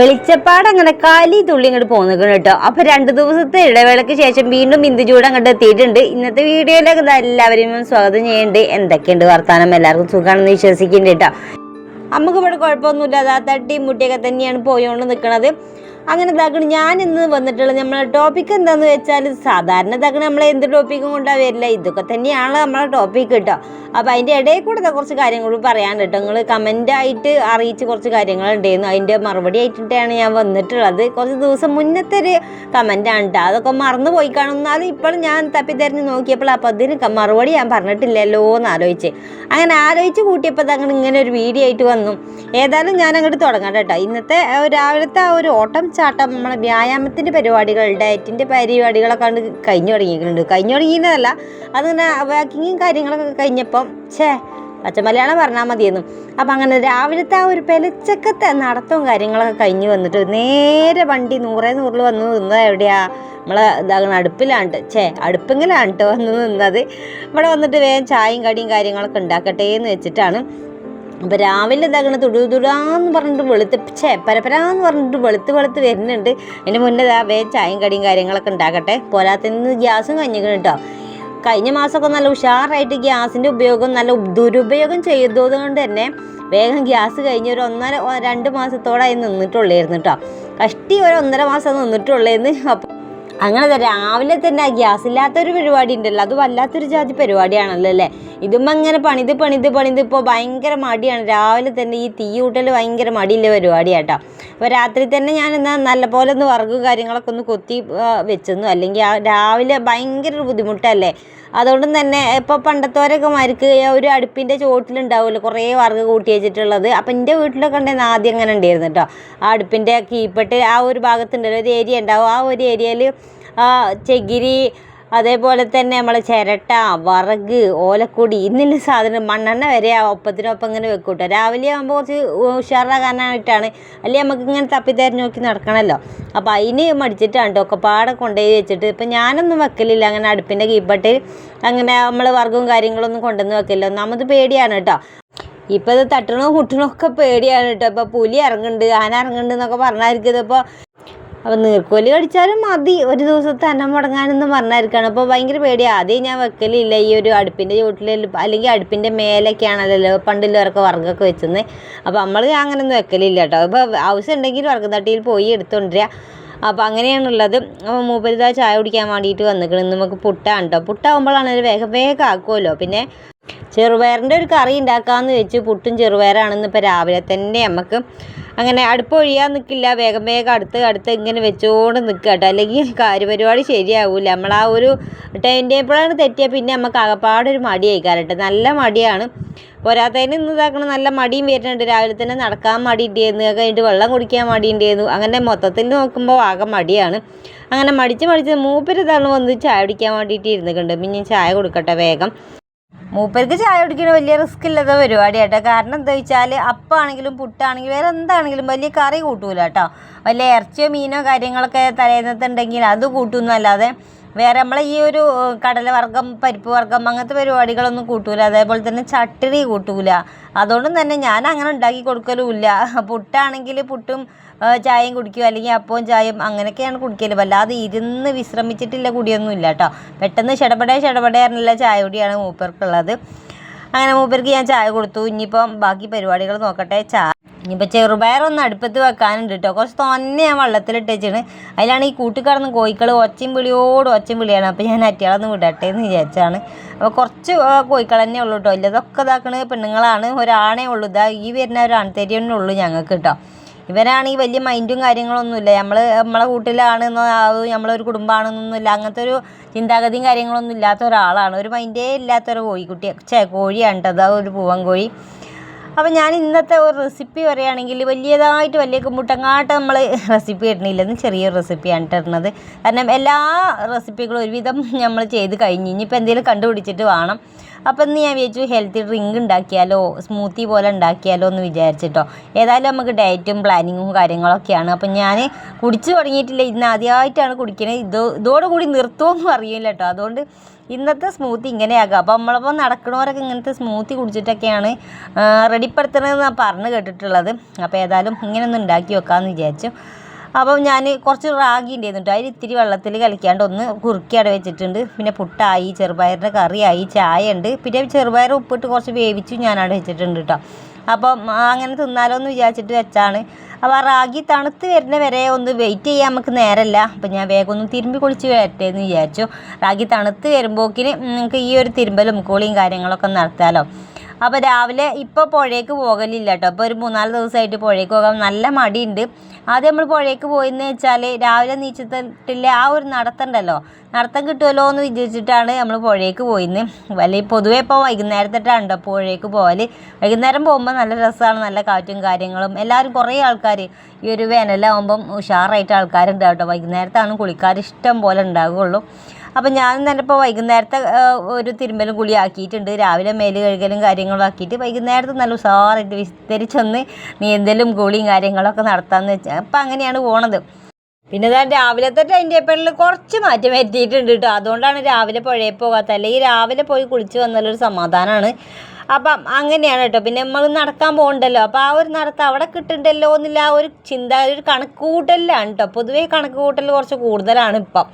വെളിച്ചപ്പാട് അങ്ങനെ കാലി തുള്ളി ഇങ്ങോട്ട് പോന്നിക്കണം കേട്ടോ. അപ്പൊ രണ്ടു ദിവസത്തെ ഇടവേളയ്ക്ക് ശേഷം വീണ്ടും ബിന്ദുചൂട് അങ്ങോട്ട് എത്തിയിട്ടുണ്ട്. ഇന്നത്തെ വീഡിയോയിലേക്ക് എല്ലാവരെയും സ്വാഗതം ചെയ്യുന്നുണ്ട്. എന്തൊക്കെയുണ്ട് വർത്തമാനം എല്ലാവർക്കും സുഖമാണെന്ന് വിശ്വസിക്കുന്നുണ്ട് കേട്ടോ. നമുക്ക് ഇവിടെ കുഴപ്പമൊന്നുമില്ല. അതാ തട്ടിയും മുട്ടിയൊക്കെ തന്നെയാണ് പോയോണ്ട് നിൽക്കണത് അങ്ങനെ ഇതാക്കണം ഞാൻ ഇന്ന് വന്നിട്ടുള്ള നമ്മളെ ടോപ്പിക് എന്താന്ന് വെച്ചാൽ സാധാരണ ഇതാക്കണം നമ്മളെ എന്ത് ടോപ്പിക്കും കൊണ്ടാ വരില്ല ഇതൊക്കെ തന്നെയാണ് നമ്മളെ ടോപ്പിക് കേട്ടോ അപ്പോൾ അതിന്റെ ഇടയിൽ കൂടെ കുറച്ച് കാര്യങ്ങൾ പറയാൻ കേട്ടോ നിങ്ങൾ കമന്റായിട്ട് അറിയിച്ച് കുറച്ച് കാര്യങ്ങളുണ്ടായിരുന്നു അതിന്റെ മറുപടി ആയിട്ടിട്ടാണ് ഞാൻ വന്നിട്ടുള്ളത്. കുറച്ച് ദിവസം മുന്നത്തെ ഒരു കമന്റാണ് കേട്ടോ അതൊക്കെ മറന്നു പോയി കാണും. എന്നാലും ഇപ്പോൾ ഞാൻ തപ്പിത്തിരഞ്ഞ് നോക്കിയപ്പോൾ അപ്പോൾ അതിന് മറുപടി ഞാൻ പറഞ്ഞിട്ടില്ലല്ലോ എന്ന് ആലോചിച്ച്. അങ്ങനെ ആലോചിച്ച് കൂട്ടിയപ്പോൾ അങ്ങനെ ഇങ്ങനെ ഒരു വീഡിയോ ആയിട്ട് വന്നു. ഏതായാലും ഞാൻ അങ്ങോട്ട് തുടങ്ങാം കേട്ടോ ഇന്നത്തെ രാവിലത്തെ ആ ഒരു ഓട്ടം ചാട്ടം നമ്മളെ വ്യായാമത്തിന്റെ പരിപാടികൾ ഡയറ്റിന്റെ പരിപാടികളൊക്കെ കണ്ട് കഴിഞ്ഞു തുടങ്ങിയിട്ടുണ്ട്. കഴിഞ്ഞു തുടങ്ങിയതല്ല അതിങ്ങനെ വാക്കിങ്ങും കാര്യങ്ങളൊക്കെ കഴിഞ്ഞപ്പം ഛേ പച്ചമലയാളം പറഞ്ഞാൽ മതിയെന്നും. അപ്പം അങ്ങനെ രാവിലത്തെ ആ ഒരു പെലച്ചക്കത്തെ നടത്തവും കാര്യങ്ങളൊക്കെ കഴിഞ്ഞ് വന്നിട്ട് നേരെ വണ്ടി നൂറേ നൂറിൽ വന്ന് നിന്നത് എവിടെയാ? നമ്മളെ ഇതാകണം അടുപ്പിലാണ്ട് ഛേ അടുപ്പെങ്കിലാണ് വന്ന് നിന്നത്. ഇവിടെ വന്നിട്ട് വേഗം ചായയും കടിയും കാര്യങ്ങളൊക്കെ ഉണ്ടാക്കട്ടെ എന്ന് വെച്ചിട്ടാണ് അപ്പോൾ രാവിലെ ഇതാകണ തുടു തുടാന്ന് പറഞ്ഞിട്ട് വെളുത്ത് ഛേ പരപരാന്ന് പറഞ്ഞിട്ട് വെളുത്ത് വെളുത്ത് വരുന്നുണ്ട്. എന്റെ മുന്നേ ദാ വേ ചായയും കടിയും കാര്യങ്ങളൊക്കെ ഉണ്ടാക്കട്ടെ. പോരാത്തിന് ഗ്യാസും കഴിഞ്ഞിരിക്കണം കേട്ടോ കഴിഞ്ഞ മാസമൊക്കെ നല്ല ഉഷാറായിട്ട് ഗ്യാസിന്റെ ഉപയോഗം നല്ല ദുരുപയോഗം ചെയ്തത് കൊണ്ട് തന്നെ വേഗം ഗ്യാസ് കഴിഞ്ഞ് ഒരു ഒന്നര രണ്ട് മാസത്തോടായി നിന്നിട്ടുള്ളായിരുന്നു കേട്ടോ കഷ്ടി ഒരു ഒന്നര മാസം നിന്നിട്ടുള്ളേന്ന് അപ്പോൾ അങ്ങനെ രാവിലെ തന്നെ ആ ഗ്യാസ് ഇല്ലാത്തൊരു പരിപാടി ഉണ്ടല്ലോ. അത് വല്ലാത്തൊരു ജാതി പരിപാടിയാണല്ലോ അല്ലേ? ഇതും അങ്ങനെ പണിത് പണിത് പണിത് ഇപ്പോൾ ഭയങ്കര മടിയാണ്. രാവിലെ തന്നെ ഈ തീ കൂട്ടൽ ഭയങ്കര മടിയുള്ള പരിപാടിയാട്ടോ. അപ്പോൾ രാത്രി തന്നെ ഞാൻ എന്നാൽ നല്ല പോലെ ഒന്ന് വറകും കാര്യങ്ങളൊക്കെ ഒന്ന് കൊത്തി വെച്ചെന്നു. അല്ലെങ്കിൽ രാവിലെ ഭയങ്കര ബുദ്ധിമുട്ടല്ലേ? അതുകൊണ്ട് തന്നെ ഇപ്പോൾ പണ്ടത്തോരൊക്കെ മാർക്ക് ഒരു അടുപ്പിന്റെ ചോട്ടിലുണ്ടാവുമല്ലോ കുറേ വറുക് കൂട്ടി വെച്ചിട്ടുള്ളത്. അപ്പം എന്റെ വീട്ടിലൊക്കെ ഉണ്ടായിരുന്ന ആദ്യം അങ്ങനെ ഉണ്ടായിരുന്നു കേട്ടോ. ആ അടുപ്പിന്റെ കീപ്പട്ട് ആ ഒരു ഭാഗത്തുണ്ടല്ലോ ഒരു ഏരിയ ഉണ്ടാവും. ആ ഒരു ഏരിയയിൽ ചകിരി അതേപോലെ തന്നെ നമ്മൾ ചിരട്ട വറക് ഓലക്കൊടി ഇന്നില്ല സാധനം മണ്ണെണ്ണ വരെ ഒപ്പത്തിനൊപ്പം ഇങ്ങനെ വെക്കും കേട്ടോ രാവിലെ ആകുമ്പോൾ കുറച്ച് ഉഷാറാകാനായിട്ടാണ്. അല്ലെങ്കിൽ നമുക്ക് ഇങ്ങനെ തപ്പി തിരഞ്ഞ് നോക്കി നടക്കണമല്ലോ അപ്പോൾ അതിന് മടിച്ചിട്ടാണ് കേട്ടോ. ഒക്കെ പാടെ കൊണ്ടുപോയി വെച്ചിട്ട്. ഇപ്പം ഞാനൊന്നും വെക്കലില്ല. അങ്ങനെ അടുപ്പിന്റെ കീപ്പട്ട് അങ്ങനെ നമ്മൾ വർഗവും കാര്യങ്ങളൊന്നും കൊണ്ടുവന്ന് വെക്കില്ല ഒന്നാമത് പേടിയാണ് കേട്ടോ. ഇപ്പം ഇത് തട്ടണോ മുട്ടണോ ഒക്കെ പേടിയാണ് കേട്ടോ. ഇപ്പോൾ പുലി ഇറങ്ങുന്നുണ്ട് ആന ഇറങ്ങുന്നുണ്ട് എന്നൊക്കെ പറഞ്ഞായിരിക്കും ഇപ്പോൾ അപ്പോൾ നീർക്കോലി കടിച്ചാലും മതി. ഒരു ദിവസത്തെ അന്നം മുടങ്ങാനെന്ന് പറഞ്ഞായിരിക്കണം. അപ്പോൾ ഭയങ്കര പേടിയാണ് ആദ്യം ഞാൻ വെക്കലില്ല. ഈ ഒരു അടുപ്പിന്റെ ചുവട്ടിൽ അല്ലെങ്കിൽ അടുപ്പിന്റെ മേലൊക്കെയാണല്ലോ പണ്ടില്ലവരൊക്കെ വർഗമൊക്കെ വെച്ചെന്ന്. അപ്പോൾ നമ്മൾ അങ്ങനെയൊന്നും വെക്കലില്ല കേട്ടോ. അപ്പോൾ ആവശ്യം ഉണ്ടെങ്കിൽ വർഗ തട്ടിയിൽ പോയി എടുത്തുകൊണ്ടിരിക അപ്പോൾ അങ്ങനെയാണുള്ളത്. അപ്പോൾ മൂപ്പരിതാ ചായ കുടിക്കാൻ വേണ്ടിയിട്ട് വന്നിക്കണം. നമുക്ക് പുട്ടാണ് കേട്ടോ പുട്ടാകുമ്പോഴാണ് വേഗം വേഗം ആക്കുമല്ലോ പിന്നെ ചെറുപയറിന്റെ ഒരു കറി ഉണ്ടാക്കാമെന്ന് വെച്ച് പുട്ടും ചെറുപയറാണെന്ന് ഇപ്പോൾ രാവിലെ തന്നെ നമുക്ക് അങ്ങനെ അടുപ്പ് ഒഴിയാൻ നിൽക്കില്ല വേഗം വേഗം അടുത്ത് അടുത്ത് ഇങ്ങനെ വെച്ചുകൊണ്ട് നിൽക്കുക കേട്ടോ. അല്ലെങ്കിൽ കാര്യപരിപാടി ശരിയാവില്ല നമ്മൾ ആ ഒരു ടൈം ടേബിളാണ് തെറ്റിയാൽ പിന്നെ നമുക്ക് അകപ്പാടൊരു മടിയായി കേട്ടോ. നല്ല മടിയാണ്. പോരാത്തതിന് ഇന്ന് ഇതാക്കണം നല്ല മടിയും വരുന്നുണ്ട്. രാവിലെ തന്നെ നടക്കാൻ മടി ഉണ്ടായിരുന്നു അത് കഴിഞ്ഞിട്ട് വെള്ളം കുടിക്കാൻ മടി ഉണ്ടായിരുന്നു അങ്ങനെ മൊത്തത്തിൽ നോക്കുമ്പോൾ ആകെ മടിയാണ്. അങ്ങനെ മടിച്ച് മടിച്ച് മൂപ്പര് തവണ വന്ന് ചായ കുടിക്കാൻ വേണ്ടിയിട്ട് ഇരുന്നിട്ടുണ്ട് പിന്നെ ചായ കൊടുക്കട്ടെ വേഗം. മൂപ്പർക്ക് ചായ കുടിക്കുന്ന വലിയ റിസ്ക് ഇല്ലാത്ത പരിപാടി കേട്ടോ കാരണം എന്താ വെച്ചാൽ അപ്പാണെങ്കിലും പുട്ടാണെങ്കിലും വേറെ എന്താണെങ്കിലും വലിയ കറി കൂട്ടൂല കേട്ടോ വലിയ ഇറച്ചിയോ മീനോ കാര്യങ്ങളൊക്കെ തലേന്നത്തുണ്ടെങ്കിൽ അത് കൂട്ടുന്നു അല്ലാതെ വേറെ നമ്മളെ ഈ ഒരു കടലവർഗം പരിപ്പ് വർഗം അങ്ങനത്തെ പരിപാടികളൊന്നും കൂട്ടൂല. അതേപോലെ തന്നെ ചട്ടിണി കൂട്ടൂല. അതുകൊണ്ടും തന്നെ ഞാൻ അങ്ങനെ ഉണ്ടാക്കി കൊടുക്കലുമില്ല. പുട്ടാണെങ്കിൽ പുട്ടും ചായയും കുടിക്കും. അല്ലെങ്കിൽ അപ്പവും ചായയും അങ്ങനെയൊക്കെയാണ് കുടിക്കൽ. വല്ലാതെ ഇരുന്ന് വിശ്രമിച്ചിട്ടില്ല കുടിയൊന്നും ഇല്ല കേട്ടോ. പെട്ടെന്ന് ഷടപടേ ഷടപടേ പറഞ്ഞുള്ള ചായ കുടിയാണ് മൂപ്പർക്കുള്ളത്. അങ്ങനെ മൂപ്പർക്ക് ഞാൻ ചായ കൊടുത്തു. ഇനിയിപ്പം ബാക്കി പരിപാടികൾ നോക്കട്ടെ. ചായ ഇനിയിപ്പോൾ ചെറുപയറൊന്ന് അടുപ്പത്ത് വെക്കാനുണ്ട് കേട്ടോ കുറച്ച് തന്നെ ഞാൻ വെള്ളത്തിലിട്ട് വെച്ചാണ് അതിലാണ് ഈ കൂട്ടിക്കടന്ന് കോഴിക്കൾ ഒച്ചയും വിളിയോട് ഒച്ചയും വിളിയാണ്. അപ്പോൾ ഞാൻ അറ്റയാളൊന്ന് വിടട്ടെ എന്ന് വിചാരിച്ചാണ്. അപ്പോൾ കുറച്ച് കോഴിക്കൾ തന്നെ ഉള്ളൂ കേട്ടോ ഇല്ലതൊക്കെ ഇതാക്കണ പെണ്ണുങ്ങളാണ്. ഒരാണേ ഉള്ളൂ. ഇതാ ഈ വരുന്ന ഒരു ആൺതരി ഉള്ളൂ ഞങ്ങൾക്ക് കേട്ടോ ഇവരാണെങ്കിൽ വലിയ മൈൻഡും കാര്യങ്ങളൊന്നുമില്ല. നമ്മൾ നമ്മളെ വീട്ടിലാണെന്നോ അത് നമ്മളൊരു കുടുംബമാണെന്നൊന്നുമില്ല. അങ്ങനത്തെ ഒരു ചിന്താഗതിയും കാര്യങ്ങളൊന്നും ഇല്ലാത്ത ഒരാളാണ്. ഒരു മൈൻഡേ ഇല്ലാത്തൊരു കോഴിക്കുട്ടി ചേ കോഴിയാണ് കേട്ടോ അതാ ഒരു പൂവൻ കോഴി. അപ്പോൾ ഞാൻ ഇന്നത്തെ ഒരു റെസിപ്പി പറയുകയാണെങ്കിൽ വലിയതായിട്ട് വലിയ മുട്ടങ്ങാട്ട് നമ്മൾ റെസിപ്പി ഇടണില്ല എന്ന് ചെറിയൊരു റെസിപ്പിയാണ് ഇട്ടിരുന്നത് കാരണം എല്ലാ റെസിപ്പികളും ഒരുവിധം നമ്മൾ ചെയ്ത് കഴിഞ്ഞ് ഇനിയിപ്പോൾ എന്തെങ്കിലും കണ്ടുപിടിച്ചിട്ട് വേണം. അപ്പോൾ ഇന്ന് ഞാൻ വിചാരിച്ചു ഹെൽത്തി ഡ്രിങ്ക് ഉണ്ടാക്കിയാലോ സ്മൂത്തി പോലെ ഉണ്ടാക്കിയാലോ എന്ന് വിചാരിച്ചിട്ടോ. ഏതായാലും നമുക്ക് ഡയറ്റും പ്ലാനിങ്ങും കാര്യങ്ങളൊക്കെയാണ്. അപ്പം ഞാൻ കുടിച്ചു തുടങ്ങിയിട്ടില്ല. ഇന്ന് ആദ്യമായിട്ടാണ് കുടിക്കുന്നത് ഇതോ ഇതോടുകൂടി നിർത്തുമെന്ന് അറിയില്ല കേട്ടോ. അതുകൊണ്ട് ഇന്നത്തെ സ്മൂത്തി ഇങ്ങനെയാകുക. അപ്പോൾ നമ്മളപ്പോൾ നടക്കണവരൊക്കെ ഇങ്ങനത്തെ സ്മൂത്തി കുടിച്ചിട്ടൊക്കെയാണ് റെഡിപ്പെടുത്തണമെന്ന് പറഞ്ഞ് കേട്ടിട്ടുള്ളത്. അപ്പോൾ ഏതായാലും ഇങ്ങനെ ഒന്ന് ഉണ്ടാക്കി വെക്കാമെന്ന് വിചാരിച്ചു. അപ്പം ഞാൻ കുറച്ച് റാഗി ഉണ്ടായിരുന്നു അതിൽ ഇത്തിരി വെള്ളത്തിൽ കലക്കാണ്ട് ഒന്ന് കുറുക്കി അട വെച്ചിട്ടുണ്ട്. പിന്നെ പുട്ടായി ചെറുപയറിന്റെ കറിയായി ചായ ഉണ്ട് പിന്നെ ചെറുപയർ ഉപ്പിട്ട് കുറച്ച് വേവിച്ചു ഞാൻ അവിടെ വെച്ചിട്ടുണ്ട് കേട്ടോ. അപ്പം അങ്ങനെ തിന്നാലോ എന്ന് വിചാരിച്ചിട്ട് വെച്ചാണ്. അപ്പോൾ ആ റാഗി തണുത്ത് വരുന്ന വരെ ഒന്ന് വെയിറ്റ് ചെയ്യാൻ നമുക്ക് നേരമല്ല. അപ്പം ഞാൻ വേഗം ഒന്ന് തിരുമ്പി കുളിച്ച് വരട്ടെ എന്ന് വിചാരിച്ചു. റാഗി തണുത്ത് വരുമ്പോക്കിന് നിങ്ങൾക്ക് ഈ ഒരു തിരുമ്പലും കൂളിയും കാര്യങ്ങളൊക്കെ നടത്താമല്ലോ അപ്പോൾ രാവിലെ ഇപ്പോൾ പുഴയ്ക്ക് പോകലില്ല കേട്ടോ അപ്പോൾ ഒരു മൂന്നാൽ ദിവസമായിട്ട് പുഴയ്ക്ക് പോകാൻ നല്ല മടിയുണ്ട്. ആദ്യം നമ്മൾ പുഴയ്ക്ക് പോയെന്ന് വെച്ചാൽ രാവിലെ നീച്ചത്തിട്ടില്ലേ ആ ഒരു നടത്തണ്ടല്ലോ? നടത്തം കിട്ടുമല്ലോ എന്ന് വിചാരിച്ചിട്ടാണ് നമ്മൾ പുഴയ്ക്ക് പോയിന്ന്. അല്ലെങ്കിൽ പൊതുവേ ഇപ്പോൾ വൈകുന്നേരത്തിട്ടാണ് കേട്ടോ പുഴയ്ക്ക് പോകൽ വൈകുന്നേരം പോകുമ്പോൾ നല്ല രസമാണ് നല്ല കാറ്റും കാര്യങ്ങളും. എല്ലാവരും കുറേ ആൾക്കാർ ഈ ഒരു വേനലാകുമ്പം ഉഷാറായിട്ട് ആൾക്കാരുണ്ടാവും കേട്ടോ വൈകുന്നേരത്താണ് കുളിക്കാർ ഇഷ്ടം പോലെ ഉണ്ടാകുള്ളൂ അപ്പം ഞാനും തന്നെ ഇപ്പോൾ വൈകുന്നേരത്തെ ഒരു തിരുമ്പലും കുളി ആക്കിയിട്ടുണ്ട്. രാവിലെ മേൽ കഴുകലും കാര്യങ്ങളും ആക്കിയിട്ട് വൈകുന്നേരത്തെ നല്ല ഉഷാറായിട്ട് വിസ്തരിച്ചൊന്ന് നീന്തലും കുളിയും കാര്യങ്ങളൊക്കെ നടത്താമെന്ന് വെച്ചാൽ അപ്പം അങ്ങനെയാണ് പോണത്. പിന്നെ ഞാൻ രാവിലത്തെ ടൈം ടേബിളിൽ കുറച്ച് മാറ്റം വരുത്തിയിട്ടുണ്ട് കേട്ടോ അതുകൊണ്ടാണ് രാവിലെ പുഴയിൽ പോകാത്തത്. അല്ലെങ്കിൽ രാവിലെ പോയി കുളിച്ച് വന്നാലൊരു സമാധാനമാണ് അപ്പം അങ്ങനെയാണ് കേട്ടോ പിന്നെ നമ്മൾ നടക്കാൻ പോകണ്ടല്ലോ അപ്പോൾ ആ ഒരു നടത്തം അവിടെ കിട്ടുന്നുണ്ടല്ലോ എന്നില്ല ആ ഒരു ചിന്ത ഒരു കണക്ക് കൂട്ടലിലാണ് കേട്ടോ പൊതുവേ കണക്ക് കൂട്ടൽ കുറച്ച് കൂടുതലാണ് ഇപ്പം.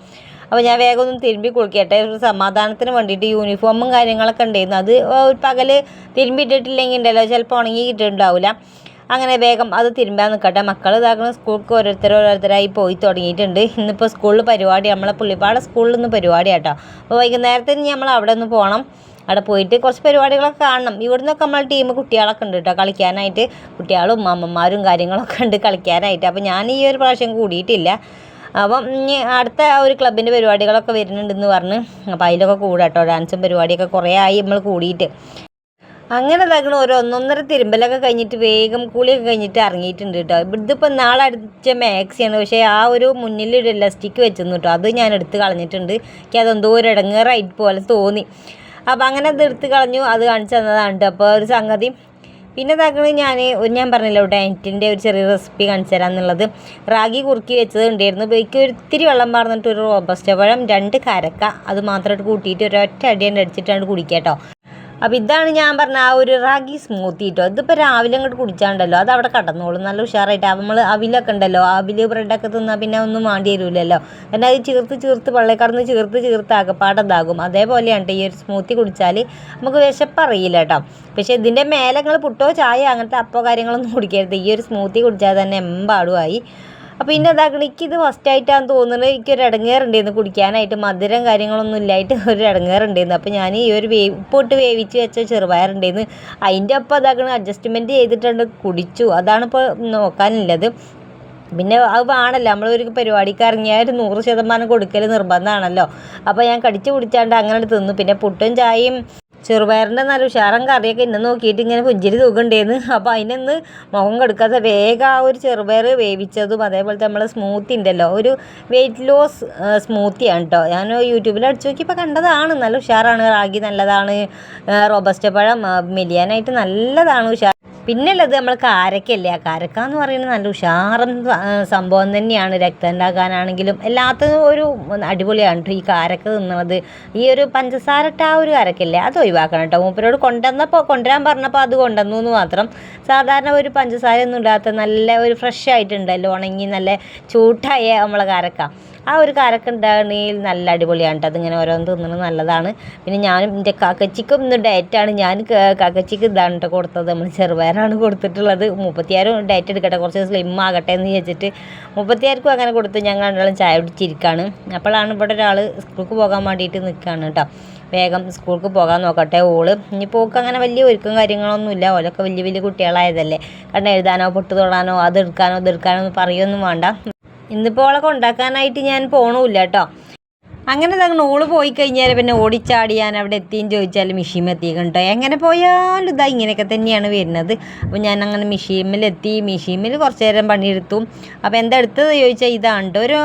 അപ്പോൾ ഞാൻ വേഗം ഒന്ന് തിരുമ്പി കുളിക്കട്ടെ. ഒരു സമാധാനത്തിന് വേണ്ടിയിട്ട് യൂണിഫോമും കാര്യങ്ങളൊക്കെ ഉണ്ടായിരുന്നു. അത് ഒരു പകൽ തിരുമ്പി ഇട്ടിട്ടില്ലെങ്കിൽ ഉണ്ടല്ലോ ചിലപ്പോൾ ഉണങ്ങി കിട്ടിയിട്ടുണ്ടാവില്ല അങ്ങനെ വേഗം അത് തിരുമ്പാൻ നിൽക്കട്ടെ മക്കൾ ഇതാക്കണം സ്കൂൾക്ക് ഓരോരുത്തർ ഓരോരുത്തരായി പോയി തുടങ്ങിയിട്ടുണ്ട്. ഇന്നിപ്പോൾ സ്കൂളിൽ പരിപാടി നമ്മളെ പുള്ളിപ്പാട സ്കൂളിൽ നിന്ന് പരിപാടി കേട്ടോ അപ്പോൾ ഇനി നമ്മൾ അവിടെ ഒന്ന് പോകണം അവിടെ പോയിട്ട് കുറച്ച് പരിപാടികളൊക്കെ കാണണം. ഇവിടുന്നൊക്കെ നമ്മൾ ടീം കുട്ടികളൊക്കെ ഉണ്ട് കേട്ടോ കളിക്കാനായിട്ട്. കുട്ടികളും അമ്മമാരും കാര്യങ്ങളൊക്കെ ഉണ്ട് കളിക്കാനായിട്ട്. അപ്പോൾ ഞാൻ ഈ ഒരു പ്രാവശ്യം കൂടിയിട്ടില്ല. അപ്പം ഇനി അടുത്ത ഒരു ക്ലബിന്റെ പരിപാടികളൊക്കെ വരുന്നുണ്ടെന്ന് പറഞ്ഞ്. അപ്പോൾ അതിലൊക്കെ കൂടാം കേട്ടോ ഡാൻസും പരിപാടിയൊക്കെ കുറേ ആയി നമ്മൾ കൂടിയിട്ട്. അങ്ങനെ തകണ ഒരു ഒന്നൊന്നര തിരുമ്പലൊക്കെ കഴിഞ്ഞിട്ട് വേഗം കുളിയൊക്കെ കഴിഞ്ഞിട്ട് ഇറങ്ങിയിട്ടുണ്ട് കേട്ടോ. ഇതിപ്പോൾ നാളെ അടിച്ച മാക്സിയാണ്. പക്ഷേ ആ ഒരു മുന്നിൽ ഒരു ഇലസ്റ്റിക് വെച്ചിരുന്നു കേട്ടോ. അത് ഞാൻ എടുത്ത് കളഞ്ഞിട്ടുണ്ട്. എനിക്ക് അതെന്തോ ഒരു ഇടങ്ങേറായിട്ട് പോലെ തോന്നി. അപ്പോൾ അങ്ങനെ അത് എടുത്ത് കളഞ്ഞു. അത് കാണിച്ചു തന്നതാണ് കേട്ടോ. അപ്പോൾ ഒരു സംഗതി പിന്നെ താങ്കൾ ഞാൻ ഞാൻ പറഞ്ഞല്ലോ ഡയറ്റിന്റെ ഒരു ചെറിയ റെസിപ്പി കാണിച്ചു തരാമെന്നുള്ളത് റാഗി കുറുക്കി വെച്ചത് ഉണ്ടായിരുന്നു ബേക്ക് ഒത്തിരി വെള്ളം പാർന്നിട്ട് ഒരു റോബസ്റ്റ പഴം രണ്ട് കരക്ക അത് മാത്രമായിട്ട് കൂട്ടിയിട്ട് ഒരൊറ്റ അടിയാണ്ട് അടിച്ചിട്ടാണ് കുടിക്കുക കേട്ടോ. അപ്പോൾ ഇതാണ് ഞാൻ പറഞ്ഞ ആ ഒരു റാഗി സ്മൂത്തി കേട്ടോ ഇതിപ്പോൾ രാവിലെ അങ്ങോട്ട് കുടിച്ചാണ്ടല്ലോ. അത് അവിടെ കടന്നോളും. നല്ല ഉഷാറായിട്ട്. നമ്മൾ അവിലൊക്കെ ഉണ്ടല്ലോ. അവിൽ ബ്രെഡൊക്കെ തിന്നാൽ പിന്നെ ഒന്നും വേണ്ടി വരില്ലല്ലോ എന്നാൽ അത് ചേർത്ത് ചേർത്ത് പള്ളിക്കടന്ന് ചേർത്ത് ചേർത്ത് ആകപ്പാടതാകും അതേപോലെയാണ് ഈ ഒരു സ്മൂത്തി കുടിച്ചാൽ നമുക്ക് വിശപ്പറിയില്ല കേട്ടോ പക്ഷേ ഇതിന്റെ മേലെ പുട്ടോ ചായ അങ്ങനത്തെ അപ്പോ കാര്യങ്ങളൊന്നും കുടിക്കരുത്. ഈ ഒരു സ്മൂത്തി കുടിച്ചാൽ തന്നെ എമ്പാടുമായി അപ്പോൾ പിന്നെ അതാകണം എനിക്കിത് ഫസ്റ്റ് ആയിട്ടാണ് തോന്നുന്നത് എനിക്കൊരു ഇടങ്ങേറുണ്ടായിരുന്നു കുടിക്കാനായിട്ട്. മധുരം കാര്യങ്ങളൊന്നും ഇല്ലായിട്ട് ഒരു ഇടങ്ങേറുണ്ടായിരുന്നു. അപ്പോൾ ഞാൻ ഈ ഒരു വേവ് ഉപ്പിട്ട് വേവിച്ച് വെച്ച ചെറുപയറുണ്ടായിരുന്നു. അതിന്റെ ഒപ്പം അതാകണം അഡ്ജസ്റ്റ്മെന്റ് ചെയ്തിട്ടുണ്ട് കുടിച്ചു. അതാണ് ഇപ്പോൾ നോക്കാനുള്ളത്. പിന്നെ അത് വേണമല്ലോ നമ്മളൊരു പരിപാടിക്ക് ഇറങ്ങിയാൽ ഒരു നൂറ് ശതമാനം കൊടുക്കൽ നിർബന്ധമാണല്ലോ. അപ്പോൾ ഞാൻ കടിച്ചു കുടിച്ചാണ്ട് അങ്ങനെ തിന്നു. പിന്നെ പുട്ടും ചായയും ചെറുപയറിന്റെ നല്ല ഉഷാറൻ കറിയൊക്കെ ഇന്നെ നോക്കിയിട്ട് ഇങ്ങനെ പുഞ്ചിരി തൂക്കണ്ടേന്ന് അപ്പോൾ അതിനൊന്ന് മുഖം കെടുക്കാതെ വേഗം ആ ഒരു ചെറുപയർ വേവിച്ചതും അതേപോലത്തെ നമ്മളെ സ്മൂത്തി ഉണ്ടല്ലോ ഒരു വെയിറ്റ് ലോസ് സ്മൂത്തിയാണ് കേട്ടോ ഞാൻ യൂട്യൂബിൽ അടിച്ചു നോക്കിയപ്പോൾ കണ്ടതാണ് നല്ല ഉഷാറാണ് റാഗി നല്ലതാണ് റോബസ്റ്റ് പഴം മെലിയാനായിട്ട് നല്ലതാണ് ഉഷാർ പിന്നെ ഉള്ളത് നമ്മൾ കാരക്കല്ലേ ആ കാരക്ക എന്ന് പറയുന്നത് നല്ല ഉഷാറും സംഭവം തന്നെയാണ്. രക്തം ഉണ്ടാക്കാനാണെങ്കിലും എല്ലാത്തിനും ഒരു അടിപൊളിയാണ് കേട്ടോ ഈ കാരക്ക തിന്നുന്നത്. ഈ ഒരു പഞ്ചസാര ഇട്ട ആ ഒരു കാരക്കല്ലേ അത് ഒഴിവാക്കണം കേട്ടോ മൂപ്പരോട് കൊണ്ടുവന്നപ്പോൾ കൊണ്ടുവരാൻ പറഞ്ഞപ്പോൾ അത് കൊണ്ടുവന്നു എന്ന് മാത്രം. സാധാരണ ഒരു പഞ്ചസാര ഒന്നും ഇടാത്ത നല്ല ഒരു ഫ്രഷ് ആയിട്ടുണ്ടല്ലോ ഉണങ്ങി നല്ല ചൂട്ടായ നമ്മളെ കാരക്ക. ആ ഒരു കാരൊക്കെ ഉണ്ടാകണമെങ്കിൽ നല്ല അടിപൊളിയാണ് കേട്ടോ അതിങ്ങനെ ഓരോന്ന് തിന്നണ നല്ലതാണ്. പിന്നെ ഞാനും എന്റെ കാക്കച്ചിക്കും ഇന്ന് ഡയറ്റാണ് ഞാൻ കാക്കച്ചിക്ക് ഇതാണ് കേട്ടോ കൊടുത്തത്. നമ്മൾ ചെറുപയറാണ് കൊടുത്തിട്ടുള്ളത്. മുപ്പത്തിയാറും ഡയറ്റ് എടുക്കട്ടെ. കുറച്ച് സ്ലിം ആകട്ടെ എന്ന് വിചാരിച്ചിട്ട് മുപ്പത്തിയാർക്കും അങ്ങനെ കൊടുത്ത് ഞാൻ രണ്ടാളും ചായ കുടിച്ചിരിക്കുകയാണ് അപ്പോഴാണ് ഇവിടെ ഒരാൾ സ്കൂൾക്ക് പോകാൻ വേണ്ടിയിട്ട് നിൽക്കുകയാണ് കേട്ടോ വേഗം സ്കൂൾക്ക് പോകാൻ നോക്കട്ടെ ഓൾ. ഇനി പോക്ക് അങ്ങനെ വലിയ ഒരുക്കം കാര്യങ്ങളൊന്നുമില്ല ഓലൊക്കെ വലിയ വലിയ കുട്ടികളായതല്ലേ. കാരണം എഴുതാനോ പൊട്ടു തൊടാനോ അത് എടുക്കാനോ ഇത് എടുക്കാനോ ഒന്നും പറയുകയൊന്നും വേണ്ട. ഇന്നിപ്പോൾ ഓളെ കൊണ്ടാക്കാനായിട്ട് ഞാൻ പോകണമില്ല കേട്ടോ അങ്ങനെ തങ്ങൾ ഓൾ പോയി കഴിഞ്ഞാൽ പിന്നെ ഓടിച്ചാടി ഞാൻ അവിടെ എത്തിയെന്ന് ചോദിച്ചാൽ മിഷീം എത്തിയേക്കും കേട്ടോ എങ്ങനെ പോയാലും ഇതാ ഇങ്ങനെയൊക്കെ തന്നെയാണ് വരുന്നത്. അപ്പോൾ ഞാൻ അങ്ങനെ മിഷീമിലെത്തി മിഷീമിൽ കുറച്ച് നേരം പണിയെടുത്തു. അപ്പോൾ എന്താ എടുത്തത് ചോദിച്ചാൽ ഇതാണ്ട് ഒരു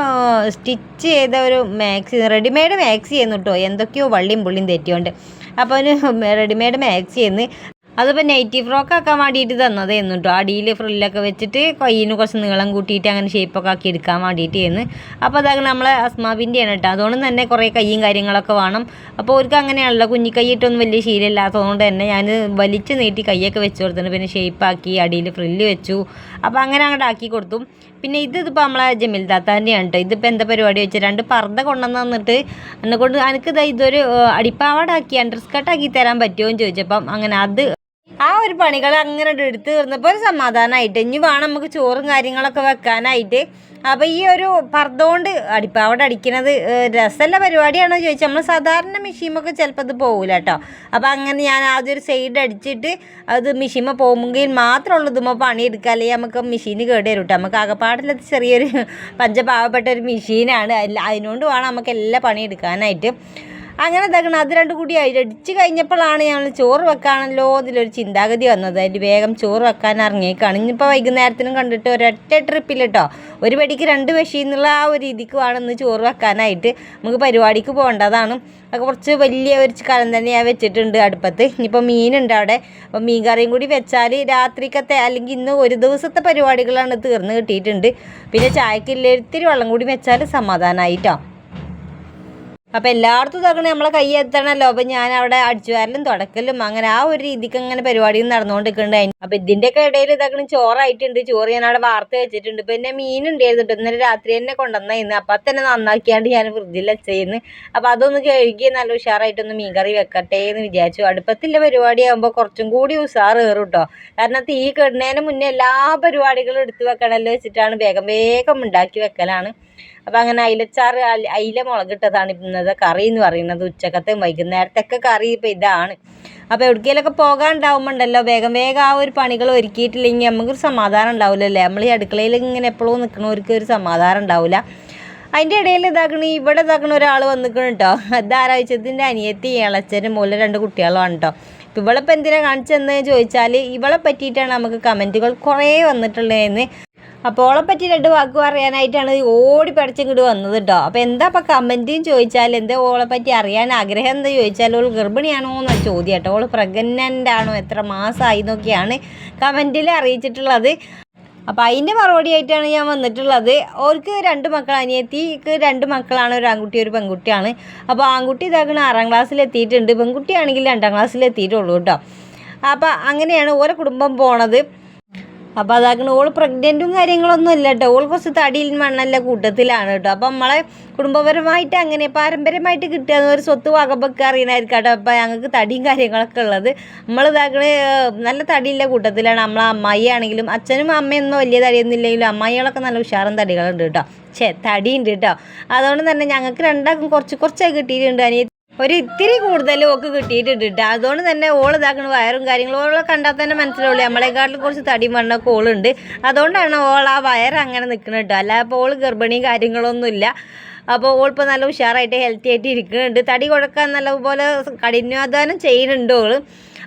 സ്റ്റിച്ച് ചെയ്ത ഒരു മാക്സി റെഡിമെയ്ഡ് മാക്സി ചെയ്യുന്നു കേട്ടോ എന്തൊക്കെയോ വള്ളിയും പുള്ളിയും തെറ്റിയോണ്ട്. അപ്പോൾ ഒരു റെഡിമെയ്ഡ് മാക്സി ചെയ്യുന്നു അതിപ്പോൾ നൈറ്റി ഫ്രോക്ക് ആക്കാൻ വേണ്ടിയിട്ട് തന്നതായിരുന്നു കേട്ടോ അടിയിൽ ഫ്രില്ലൊക്കെ വെച്ചിട്ട് കയ്യിന് കുറച്ച് നീളം കൂട്ടിയിട്ട് അങ്ങനെ ഷേപ്പൊക്കെ ആക്കി എടുക്കാൻ വേണ്ടിയിട്ടായിരുന്നു അപ്പോൾ അതങ്ങനെ നമ്മളെ അസ്മാബിന്റെയാണ് കേട്ടോ അതുകൊണ്ട് തന്നെ കുറേ കയ്യും കാര്യങ്ങളൊക്കെ വേണം. അപ്പോൾ അവർക്ക് അങ്ങനെയാണല്ലോ. കുഞ്ഞിക്കൈയിട്ടൊന്നും വലിയ ശീലമില്ലാത്തതുകൊണ്ട് തന്നെ ഞാൻ വലിച്ചു നീട്ടി കൈയൊക്കെ വെച്ച് കൊടുത്തിട്ടുണ്ട്. പിന്നെ ഷേപ്പാക്കി അടിയിൽ ഫ്രില്ല് വെച്ചു. അപ്പോൾ അങ്ങനെ അങ്ങോട്ട് ആക്കി കൊടുത്തു. പിന്നെ ഇത് ഇതിപ്പോൾ നമ്മളെ ജമീൽ താത്താന്റെയാണ് കേട്ടോ ഇതിപ്പോൾ എന്താ പരിപാടി വെച്ചാൽ രണ്ട് പർദ്ദ കൊണ്ടുവന്ന് തന്നിട്ട് എന്നെ കൊണ്ട് എനിക്ക് ഇതൊരു അടിപ്പാവാടാക്കി അണ്ടർ സ്കർട്ടാക്കി തരാൻ പറ്റുമോ എന്ന് ചോദിച്ചപ്പം അങ്ങനെ അത് ആ ഒരു പണികൾ അങ്ങനെ എടുത്ത് തീർന്നപ്പോൾ ഒരു സമാധാനമായിട്ട് ഇനി വേണം നമുക്ക് ചോറും കാര്യങ്ങളൊക്കെ വെക്കാനായിട്ട്. അപ്പോൾ ഈ ഒരു പർദ്ദോണ്ട് അടിപ്പാവട അടിക്കുന്നത് രസമല്ല പരിപാടിയാണോ ചോദിച്ചാൽ നമ്മൾ സാധാരണ മെഷീമൊക്കെ ചിലപ്പോൾ അത് പോകില്ല കേട്ടോ അപ്പോൾ അങ്ങനെ ഞാൻ ആദ്യം ഒരു സൈഡ് അടിച്ചിട്ട് അത് മെഷീമ പോകുമെങ്കിൽ മാത്രമുള്ളൂ ഇതുമ്പോൾ പണിയെടുക്കുക അല്ലെങ്കിൽ നമുക്ക് മെഷീന് കേട് വരും കേട്ടോ നമുക്ക് ആകപ്പാടില്ലാത്ത ചെറിയൊരു പഞ്ചപാവപ്പെട്ട ഒരു മെഷീനാണ്. അതിനോണ്ട് വേണം നമുക്ക് എല്ലാ പണിയെടുക്കാനായിട്ട്. അങ്ങനെ ഇതാക്കണം അത് രണ്ടും കൂടി അടിച്ച് കഴിഞ്ഞപ്പോഴാണ് ഞങ്ങൾ ചോറ് വെക്കാണല്ലോ ഇതിലൊരു ചിന്താഗതി വന്നത്. അതിൽ വേഗം ചോറ് വെക്കാൻ ഇറങ്ങിയേക്കാണ്. ഇനിയിപ്പോൾ വൈകുന്നേരത്തിനും കണ്ടിട്ട് ഒരൊറ്റ ട്രിപ്പിൽ കേട്ടോ ഒരു പടിക്ക് രണ്ട് വശി എന്നുള്ള ആ ഒരു രീതിക്ക് വേണം ഇന്ന് ചോറ് വെക്കാനായിട്ട്. നമുക്ക് പരിപാടിക്ക് പോകേണ്ടതാണ് അത് കുറച്ച് വലിയ ഒരു കലം തന്നെ ഞാൻ വെച്ചിട്ടുണ്ട് അടുപ്പത്ത്. ഇനിയിപ്പോൾ മീനുണ്ട് അവിടെ. അപ്പോൾ മീൻ കറിയും കൂടി വെച്ചാൽ രാത്രിക്കത്തെ അല്ലെങ്കിൽ ഇന്ന് ഒരു ദിവസത്തെ പരിപാടികളാണ് തീർന്ന് കിട്ടിയിട്ടുണ്ട്. പിന്നെ ചായക്കില്ല ഇത്തിരി വെള്ളം കൂടി വെച്ചാൽ സമാധാനമായിട്ടോ അപ്പം എല്ലായിടത്തും ഇതാക്കണേ നമ്മളെ കൈ എത്തണമല്ലോ അപ്പം ഞാൻ അവിടെ അടിച്ചു വരലും തുടക്കലും അങ്ങനെ ആ ഒരു രീതിക്ക് അങ്ങനെ പരിപാടി നടന്നുകൊണ്ടിരിക്കുന്നുണ്ടായിരുന്നു അപ്പം ഇതിന്റെയൊക്കെ ഇടയിൽ ഇതാക്കണ ചോറായിട്ടുണ്ട്. ചോറ് ഞാൻ അവിടെ വാർത്ത വെച്ചിട്ടുണ്ട്. പിന്നെ മീൻ ഉണ്ടായിരുന്നു ഇന്നലെ രാത്രി തന്നെ കൊണ്ടുവന്നായിരുന്നു. അപ്പം തന്നെ നന്നാക്കിയാണ്ട് ഞാൻ ഫ്രിഡ്ജിൽ വെച്ചേന്ന്. അപ്പം അതൊന്ന് കഴുകി നല്ല ഉഷാറായിട്ടൊന്ന് മീൻ കറി വെക്കട്ടെ എന്ന് വിചാരിച്ചു. അടുപ്പത്തിന്റെ പരിപാടി ആകുമ്പോൾ കുറച്ചും കൂടി ഉഷാർ കയറും കേട്ടോ കാരണം തീ കെടുന്നതിന് മുന്നേ എല്ലാ പരിപാടികളും എടുത്ത് വെക്കണമല്ലോ വെച്ചിട്ടാണ് വേഗം വേഗം ഉണ്ടാക്കി വെക്കലാണ്. അപ്പം അങ്ങനെ അയിലച്ചാറ് അയില മുളകിട്ടതാണ് ഇന്നത്തെ കറി എന്ന് പറയുന്നത് ഉച്ചക്കത്തെ വൈകുന്നേരത്തൊക്കെ കറി ഇപ്പം ഇതാണ്. അപ്പോൾ എവിടേക്കെങ്കിലൊക്കെ പോകാനുണ്ടാവുമ്പോണ്ടല്ലോ വേഗം വേഗം ആ ഒരു പണികൾ ഒരുക്കിയിട്ടില്ലെങ്കിൽ നമുക്കൊരു സമാധാനം ഉണ്ടാവില്ലല്ലേ നമ്മൾ ഈ അടുക്കളയിൽ ഇങ്ങനെ എപ്പോഴും നിൽക്കണവർക്ക് ഒരു സമാധാനം ഉണ്ടാവില്ല അതിന്റെ ഇടയിൽ ഇതാക്കണ ഇവിടെ ഇതാക്കണ ഒരാൾ വന്നിക്കണം കേട്ടോ ഇതാരാഴ്ചത്തിന്റെ അനിയത്തി ഇളച്ചനും മുല രണ്ട് കുട്ടികളാണ് കേട്ടോ ഇപ്പം ഇവളിപ്പോൾ എന്തിനാണ് കാണിച്ചതെന്ന് ചോദിച്ചാൽ ഇവളെ പറ്റിയിട്ടാണ് നമുക്ക് കമന്റുകൾ കുറേ വന്നിട്ടുള്ളതെന്ന് അപ്പോൾ പറ്റി രണ്ട് വാക്ക് പറയാനായിട്ടാണ് ഓടി പഠിച്ചിങ്ങോട്ട് വന്നത് കേട്ടോ അപ്പോൾ എന്താ ഇപ്പം കമന്റും ചോദിച്ചാൽ എന്താ പറ്റി അറിയാൻ ആഗ്രഹം എന്താ ചോദിച്ചാൽ ഓൾ ഗർഭിണിയാണോ എന്ന ചോദ്യം കേട്ടോ ഓൾ പ്രഗ്നന്റ് ആണോ എത്ര മാസമായി എന്നൊക്കെയാണ് കമന്റിൽ അറിയിച്ചിട്ടുള്ളത്. അപ്പോൾ അതിന്റെ മറുപടി ആയിട്ടാണ് ഞാൻ വന്നിട്ടുള്ളത്. ഓർക്ക് രണ്ട് മക്കൾ അനിയത്തിക്ക് രണ്ട് മക്കളാണ് ഒരു ആൺകുട്ടി ഒരു പെൺകുട്ടിയാണ്. അപ്പോൾ ആൺകുട്ടി ഇതാക്കണ ആറാം ക്ലാസ്സിൽ എത്തിയിട്ടുണ്ട്. പെൺകുട്ടിയാണെങ്കിൽ രണ്ടാം ക്ലാസ്സിൽ എത്തിയിട്ടുള്ളൂ കേട്ടോ അപ്പോൾ അങ്ങനെയാണ് ഓരോ കുടുംബം പോണത്. അപ്പോൾ അതാക്കണ ഓൾ പ്രഗ്നന്റും കാര്യങ്ങളൊന്നും ഇല്ല കേട്ടോ ഓൾ കുറച്ച് തടിയിൽ മണ്ണല്ല കൂട്ടത്തിലാണ് കേട്ടോ അപ്പം നമ്മളെ കുടുംബപരമായിട്ട് അങ്ങനെ പാരമ്പര്യമായിട്ട് കിട്ടുക ഒരു സ്വത്ത് വകപ്പൊക്കെ അറിയണമായിരിക്കും കേട്ടോ അപ്പം ഞങ്ങൾക്ക് തടിയും കാര്യങ്ങളൊക്കെ ഉള്ളത്. നമ്മൾ ഇതാക്കണ നല്ല തടിയുള്ള കൂട്ടത്തിലാണ്. നമ്മളെ അമ്മായി ആണെങ്കിലും അച്ഛനും അമ്മയൊന്നും വലിയ തടിയൊന്നും ഇല്ലെങ്കിലും അമ്മായികളൊക്കെ നല്ല ഉഷാറും തടികളുണ്ട് കേട്ടോ ഛേ തടിയുണ്ട് കേട്ടോ അതുകൊണ്ട് തന്നെ ഞങ്ങൾക്ക് രണ്ടാൾക്കും കുറച്ച് കുറച്ചേ കിട്ടിയിട്ടുണ്ട്. അനിയ ഒരു ഇത്തിരി കൂടുതൽ ഓക്ക് കിട്ടിയിട്ടുണ്ട് കേട്ടോ അതുകൊണ്ട് തന്നെ ഓൾ ഇതാക്കണ വയറും കാര്യങ്ങളും ഓളെ കണ്ടാൽ തന്നെ മനസ്സിലാവുള്ളൂ. നമ്മളെക്കാട്ടിലും കുറച്ച് തടി മണ്ണൊക്കെ ഓളുണ്ട്. അതുകൊണ്ടാണ് ഓൾ ആ വയർ അങ്ങനെ നിൽക്കുന്നത് കേട്ടോ അല്ലാതെ ഇപ്പോൾ ഓൾ ഗർഭിണിയും കാര്യങ്ങളൊന്നുമില്ല. അപ്പോൾ ഓളിപ്പോൾ നല്ല ഉഷാറായിട്ട് ഹെൽത്തി ആയിട്ട് ഇരിക്കുന്നുണ്ട്. തടി കൊടുക്കാൻ നല്ലപോലെ കഠിനാധ്വാനം ചെയ്യുന്നുണ്ട് ഓൾ.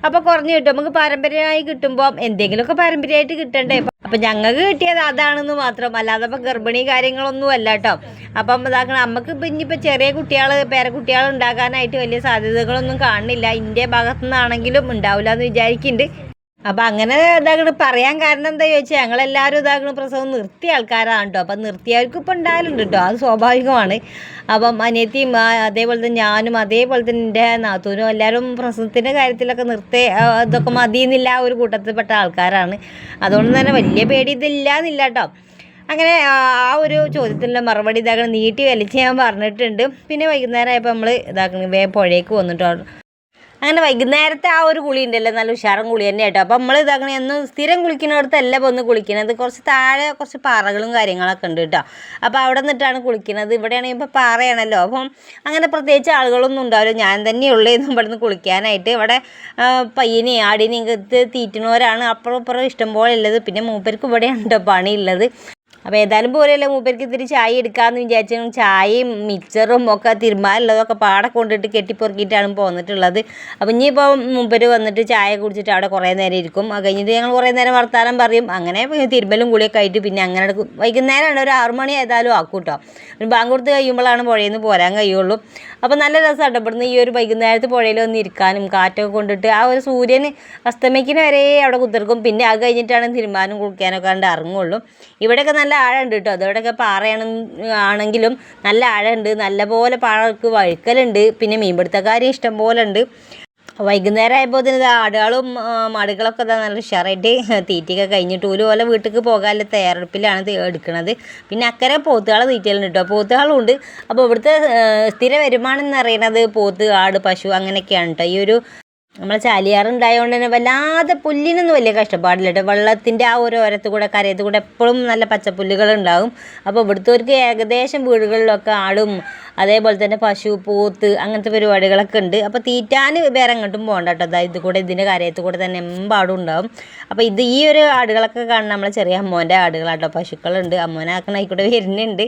അപ്പോൾ കുറഞ്ഞ് കിട്ടും. നമുക്ക് പാരമ്പര്യമായി കിട്ടുമ്പോൾ എന്തെങ്കിലുമൊക്കെ പാരമ്പര്യമായിട്ട് കിട്ടണ്ടേ. അപ്പം ഞങ്ങൾക്ക് കിട്ടിയത് അതാണെന്ന് മാത്രം. അല്ലാതെ ഇപ്പം ഗർഭിണി കാര്യങ്ങളൊന്നും അല്ല കേട്ടോ അപ്പം ഇതാക്കണം. നമുക്ക് ഇപ്പം ഇനിയിപ്പോൾ ചെറിയ കുട്ടികൾ പേരക്കുട്ടികൾ ഉണ്ടാകാനായിട്ട് വലിയ സാധ്യതകളൊന്നും കാണുന്നില്ല. ഇന്ത്യ ഭാഗത്തു നിന്നാണെങ്കിലും ഉണ്ടാവില്ല എന്ന് വിചാരിക്കുന്നുണ്ട്. അപ്പം അങ്ങനെ ഇതാകണ് പറയാൻ കാരണം എന്താ ചോദിച്ചാൽ ഞങ്ങളെല്ലാവരും ഇതാകണ പ്രസവം നിർത്തിയ ആൾക്കാരാണ് കേട്ടോ അപ്പം നിർത്തിയവർക്ക് ഇപ്പം ഉണ്ടായാലുണ്ട് കേട്ടോ. അത് സ്വാഭാവികമാണ്. അപ്പം അനിയത്തിയും അതേപോലെ തന്നെ ഞാനും അതേപോലെ തന്നെ എന്റെ നാത്തൂനും എല്ലാവരും പ്രസവത്തിന്റെ കാര്യത്തിലൊക്കെ നിർത്തി ഇതൊക്കെ മതിയെന്നില്ല ഒരു കൂട്ടത്തിൽപ്പെട്ട ആൾക്കാരാണ്. അതുകൊണ്ട് തന്നെ വലിയ പേടി ഇതില്ല എന്നില്ല കേട്ടോ. അങ്ങനെ ആ ആ ഒരു ചോദ്യത്തിനുള്ള മറുപടി ഇതാകണം നീട്ടി വലിച്ച് ഞാൻ പറഞ്ഞിട്ടുണ്ട്. പിന്നെ വൈകുന്നേരം ആയപ്പോൾ നമ്മൾ ഇതാക്കണം വേ പുഴയ്ക്ക് വന്നിട്ടോ. അങ്ങനെ വൈകുന്നേരത്തെ ആ ഒരു കുളി ഉണ്ടല്ലോ നല്ല ഉഷാറും കുളി തന്നെ കേട്ടോ. അപ്പം നമ്മൾ ഇതങ്ങനെ ഒന്ന് സ്ഥിരം കുളിക്കുന്നിടത്തല്ല ഒന്ന് കുളിക്കുന്നത്. കുറച്ച് താഴെ കുറച്ച് പാറകളും കാര്യങ്ങളൊക്കെ ഉണ്ട് കേട്ടോ. അപ്പോൾ അവിടെ നിന്നിട്ടാണ് കുളിക്കുന്നത്. ഇവിടെയാണെങ്കിൽ ഇപ്പോൾ പാറയാണല്ലോ. അപ്പം അങ്ങനെ പ്രത്യേകിച്ച് ആളുകളൊന്നും ഉണ്ടാവില്ല. ഞാൻ തന്നെ ഉള്ളേന്നും ഇവിടുന്ന് കുളിക്കാനായിട്ട്. ഇവിടെ പയ്യനെയും ആടിനെയും തീറ്റുന്നവരാണ്. അപ്പുറം ഇപ്പുറം ഇഷ്ടംപോലെ ഉള്ളത്. പിന്നെ മൂപ്പർക്ക് ഇവിടെയാണ് കേട്ടോ പണിയുള്ളത്? അപ്പോൾ ഏതായാലും പോലെയല്ല മൂപ്പർക്ക് ഇത്തിരി ചായ എടുക്കാമെന്ന് വിചാരിച്ചു ചായയും മിക്സറും ഒക്കെ തിരുമാനുള്ളതൊക്കെ പാടെ കൊണ്ടിട്ട് കെട്ടിപ്പൊറുക്കിയിട്ടാണ് പോന്നിട്ടുള്ളത്. അപ്പോൾ ഇനിയിപ്പോൾ മൂപ്പര് വന്നിട്ട് ചായ കുടിച്ചിട്ട് അവിടെ കുറേ നേരം ഇരിക്കും. അത് കഴിഞ്ഞിട്ട് ഞങ്ങൾ കുറേ നേരം വർത്താനം പറയും. അങ്ങനെ തിരുമ്പലും കൂടിയൊക്കെ ആയിട്ട് പിന്നെ അങ്ങനെ വൈകുന്നേരമാണ് ഒരു ആറു മണി ഏതായാലും ആക്കും കേട്ടോ ഒരു ബാങ്ക് കൊടുത്ത് കഴിയുമ്പോഴാണ് പുഴയിൽ നിന്ന് പോരാൻ കഴിയുള്ളൂ. അപ്പോൾ നല്ല രസമാണ് ഇവിടുന്ന് ഈ ഒരു വൈകുന്നേരത്ത് പുഴയിൽ വന്ന് ഇരിക്കാനും കാറ്റൊക്കെ കൊണ്ടിട്ട് ആ ഒരു സൂര്യൻ അസ്തമിക്കുന്ന വരെ അവിടെ കുത്തിർക്കും പിന്നെ അത് കഴിഞ്ഞിട്ടാണ് തിരുമാനം കുളിക്കാനൊക്കെ കണ്ട് ഇറങ്ങുള്ളൂ. ഇവിടെയൊക്കെ നല്ല ആഴമുണ്ട് കേട്ടോ. അതോടൊക്കെ പാറയാണ് ആണെങ്കിലും നല്ല ആഴമുണ്ട്. നല്ല പോലെ പാറക്ക് വഴുക്കലുണ്ട്. പിന്നെ മീൻപിടുത്തക്കാരും ഇഷ്ടം പോലെ ഉണ്ട്. വൈകുന്നേരം ആയപ്പോൾ ഇത് ആടുകളും മടുകളൊക്കെ ഇതാ നല്ല ഉഷാറായിട്ട് തീറ്റയൊക്കെ കഴിഞ്ഞിട്ട് ഒരു പോലെ വീട്ടിലേക്ക് പോകാനുള്ള തയ്യാറെടുപ്പിലാണ് എടുക്കുന്നത് പിന്നെ അക്കരെ പോത്തുകളെ തീറ്റയിലുണ്ട് കേട്ടോ. പോത്തുകളും ഉണ്ട് അപ്പോൾ ഇവിടുത്തെ സ്ഥിര വരുമാനം എന്ന് പറയുന്നത് പോത്ത് ആട് പശു അങ്ങനെയൊക്കെയാണ് കേട്ടോ. ഈ ഒരു നമ്മളെ ചാലിയാറുണ്ടായതുകൊണ്ട് തന്നെ വല്ലാതെ പുല്ലിനൊന്നും വലിയ കഷ്ടപ്പാടില്ല കേട്ടോ വെള്ളത്തിന്റെ ആ ഒരു ഓരത്ത് കൂടെ കരയത്ത് കൂടെ എപ്പോഴും നല്ല പച്ചപ്പുല്ലുകളുണ്ടാകും അപ്പോൾ ഇവിടുത്തവർക്ക് ഏകദേശം വീടുകളിലൊക്കെ ആടും അതേപോലെ തന്നെ പശു പോത്ത് അങ്ങനത്തെ പരിപാടികളൊക്കെ ഉണ്ട്. അപ്പോൾ തീറ്റാൻ വേറെ എങ്ങോട്ടും പോകണ്ട കേട്ടോ അതായത് ഇത് കൂടെ ഇതിന്റെ കരയത്ത് കൂടെ തന്നെ എമ്പാടും ഉണ്ടാവും. അപ്പോൾ ഇത് ഈ ഒരു ആടുകളൊക്കെ കാണുന്ന നമ്മളെ ചെറിയ അമ്മോന്റെ ആടുകളാട്ടോ പശുക്കളുണ്ട്. അമ്മോനാക്കണ ആയിക്കൂടെ വരുന്നുണ്ട്.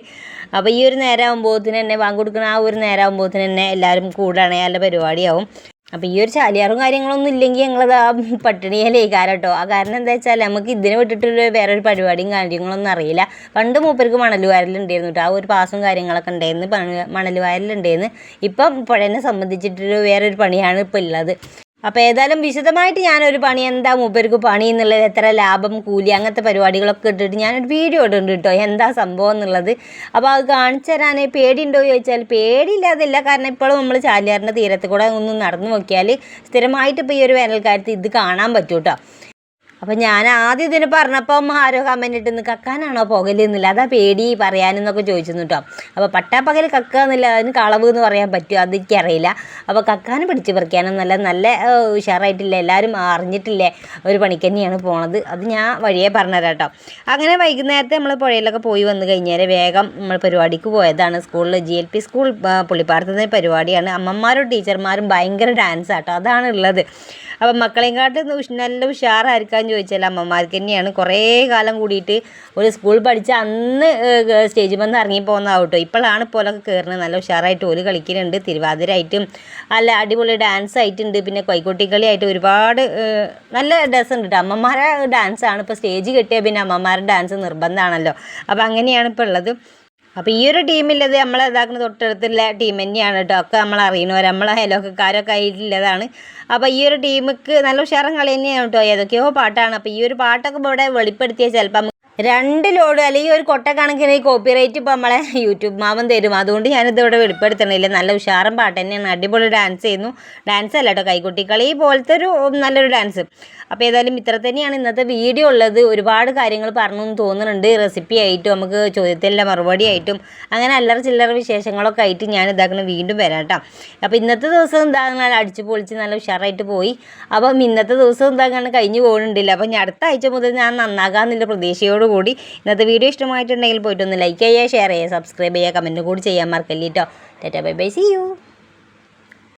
അപ്പോൾ ഈ ഒരു നേരം ആകുമ്പോഴത്തിന് തന്നെ വാങ്ങി കൊടുക്കുന്ന ആ ഒരു നേരം ആകുമ്പോഴത്തിന് തന്നെ എല്ലാവരും കൂടാണേ. നല്ല പരിപാടിയാവും. അപ്പോൾ ഈ ഒരു ചാലിയാറും കാര്യങ്ങളൊന്നും ഇല്ലെങ്കിൽ ഞങ്ങളത് ആ പട്ടിണിയിലേ കേട്ടോ ആ കാരണം എന്താ വെച്ചാൽ നമുക്ക് ഇതിനെ വിട്ടിട്ടുള്ള വേറൊരു പരിപാടിയും കാര്യങ്ങളൊന്നും അറിയില്ല. പണ്ട് മൂപ്പർക്ക് മണൽ വയലുണ്ടായിരുന്നു കേട്ടോ ആ ഒരു പാസും കാര്യങ്ങളൊക്കെ ഉണ്ടായിരുന്നു. വയലുണ്ടായിരുന്നു ഇപ്പം പുഴനെ സംബന്ധിച്ചിട്ടൊരു വേറൊരു പണിയാണ് ഇപ്പോൾ ഉള്ളത്. അപ്പോൾ ഏതായാലും വിശദമായിട്ട് ഞാനൊരു പണി എന്താ മൂപ്പർക്ക് പണി എന്നുള്ളത് എത്ര ലാഭം കൂലി അങ്ങനത്തെ പരിപാടികളൊക്കെ ഇട്ടിട്ട് ഞാനൊരു വീഡിയോ ഇടുന്നുണ്ട് കേട്ടോ. എന്താ സംഭവം എന്നുള്ളത്. അപ്പോൾ അത് കാണിച്ചു തരാൻ പേടിയുണ്ടോ ചോദിച്ചാൽ പേടിയില്ലാതില്ല കാരണം ഇപ്പോഴും നമ്മൾ ചാലിയാറിന്റെ തീരത്ത് കൂടെ ഒന്ന് നടന്നു നോക്കിയാൽ സ്ഥിരമായിട്ട് ഇപ്പോൾ ഈ ഒരു വേനൽക്കാലത്ത് ഇത് കാണാൻ പറ്റും കേട്ടോ. അപ്പം ഞാൻ ആദ്യം ഇതിന് പറഞ്ഞപ്പം ആരോ കമന്റ് ഇട്ട് കക്കാനാണോ പുകലെന്നില്ല അതാ പേടി പറയാനെന്നൊക്കെ ചോദിച്ചിരുന്നു കേട്ടോ അപ്പോൾ പട്ടാപ്പകൽ പകൽ എന്നില്ല അതിന് കളവ് എന്ന് പറയാൻ പറ്റുമോ അത് എനിക്കറിയില്ല അപ്പോൾ കക്കാനും പിടിച്ച് പറിക്കാനും നല്ല ഉഷാറായിട്ടില്ല? എല്ലാവരും അറിഞ്ഞിട്ടില്ലേ? ഒരു പണിക്ക് തന്നെയാണ് പോണത്. അത് ഞാൻ വഴിയേ പറഞ്ഞുതരാം കേട്ടോ അങ്ങനെ വൈകുന്നേരത്തെ നമ്മൾ പുഴയിലൊക്കെ പോയി വന്നു കഴിഞ്ഞാൽ വേഗം നമ്മൾ പരിപാടിക്ക് പോയതാണ്. സ്കൂളിൽ ജി എൽ പി സ്കൂൾ പുള്ളിപ്പാർത്തുന്ന പരിപാടിയാണ്. അമ്മമാരും ടീച്ചർമാരും ഭയങ്കര ഡാൻസ് ആട്ടോ അതാണ് ഉള്ളത് അപ്പം മക്കളെയും കാട്ട് നല്ല ഉഷാറായിരിക്കാൻ ചോദിച്ചാൽ അമ്മമാർക്ക് തന്നെയാണ്. കുറേ കാലം കൂടിയിട്ട് ഒരു സ്കൂൾ പഠിച്ച അന്ന് സ്റ്റേജിൽ വന്ന് ഇറങ്ങി പോകുന്നതാവട്ടോ ഇപ്പോഴാണ് പോലൊക്കെ കയറുന്നത് നല്ല ഉഷാറായിട്ട് ഓൽ കളിക്കുന്നുണ്ട് തിരുവാതിരയായിട്ടും നല്ല അടിപൊളി ഡാൻസ് ആയിട്ടുണ്ട്. പിന്നെ കൈകൊട്ടിക്കളി ആയിട്ട് ഒരുപാട് നല്ല ഡാൻസ് ഉണ്ട് കേട്ടോ അമ്മമാരെ ഡാൻസാണ് ഇപ്പോൾ സ്റ്റേജ് കിട്ടിയാൽ പിന്നെ അമ്മമാരുടെ ഡാൻസ് നിർബന്ധമാണല്ലോ. അപ്പോൾ അങ്ങനെയാണ് ഇപ്പോൾ ഉള്ളത്. അപ്പോൾ ഈ ഒരു ടീമില്ലത് നമ്മളെ ഇതാക്കുന്ന തൊട്ടടുത്തുള്ള ടീം തന്നെയാണ് കേട്ടോ ഒക്കെ നമ്മൾ അറിയണവർ നമ്മളെ അയലോക്കക്കാരൊക്കെ ആയിട്ടുള്ളതാണ്. അപ്പോൾ ഈ ഒരു ടീമിക്ക് നല്ല ഉഷാറും കളി തന്നെയാണ് കേട്ടോ ഏതൊക്കെയോ പാട്ടാണ്. അപ്പോൾ ഈ ഒരു പാട്ടൊക്കെ ഇവിടെ വെളിപ്പെടുത്തിയാൽ ചിലപ്പം രണ്ട് ലോഡ് അല്ലെങ്കിൽ ഒരു കൊട്ട കണക്കിന് കോപ്പിറൈറ്റ് ഇപ്പോൾ നമ്മളെ യൂട്യൂബ് മാമൻ തരും. അതുകൊണ്ട് ഞാനിത് ഇവിടെ വെളിപ്പെടുത്തണില്ല. നല്ല ഉഷാറും പാട്ട് തന്നെയാണ്. അടിപൊളി ഡാൻസ് ചെയ്യുന്നു. ഡാൻസ് അല്ല കേട്ടോ കൈക്കുട്ടിക്കളി പോലത്തെ ഒരു നല്ലൊരു ഡാൻസ് അപ്പോൾ ഏതായാലും ഇത്ര തന്നെയാണ് ഇന്നത്തെ വീഡിയോ ഉള്ളത്. ഒരുപാട് കാര്യങ്ങൾ പറഞ്ഞു എന്ന് തോന്നുന്നുണ്ട്. റെസിപ്പി ആയിട്ടും നമുക്ക് ചോദ്യത്തിലെ മറുപടി ആയിട്ടും അങ്ങനെ അല്ലറ ചില്ലറ വിശേഷങ്ങളൊക്കെ ആയിട്ട് ഞാൻ ഇതാക്കണം വീണ്ടും വരാം കേട്ടോ. അപ്പോൾ ഇന്നത്തെ ദിവസം എന്താകുന്ന അടിച്ചു പൊളിച്ച് നല്ല ഉഷാറായിട്ട് പോയി. അപ്പം ഇന്നത്തെ ദിവസം എന്താകാണ് കഴിഞ്ഞു പോകുന്നുണ്ടില്ല അപ്പം ഞാൻ അടുത്ത ആഴ്ച മുതൽ ഞാൻ നന്നാകാമെന്നുള്ള പ്രതീക്ഷയോടുകൂടി ഇന്നത്തെ വീഡിയോ ഇഷ്ടമായിട്ടുണ്ടെങ്കിൽ പോയിട്ടൊന്ന് ലൈക്ക് ചെയ്യുക ഷെയർ ചെയ്യുക സബ്സ്ക്രൈബ് ചെയ്യുക കമന്റ് കൂടി ചെയ്യാൻ മറക്കല്ലേ കേട്ടോ tata bye bye see you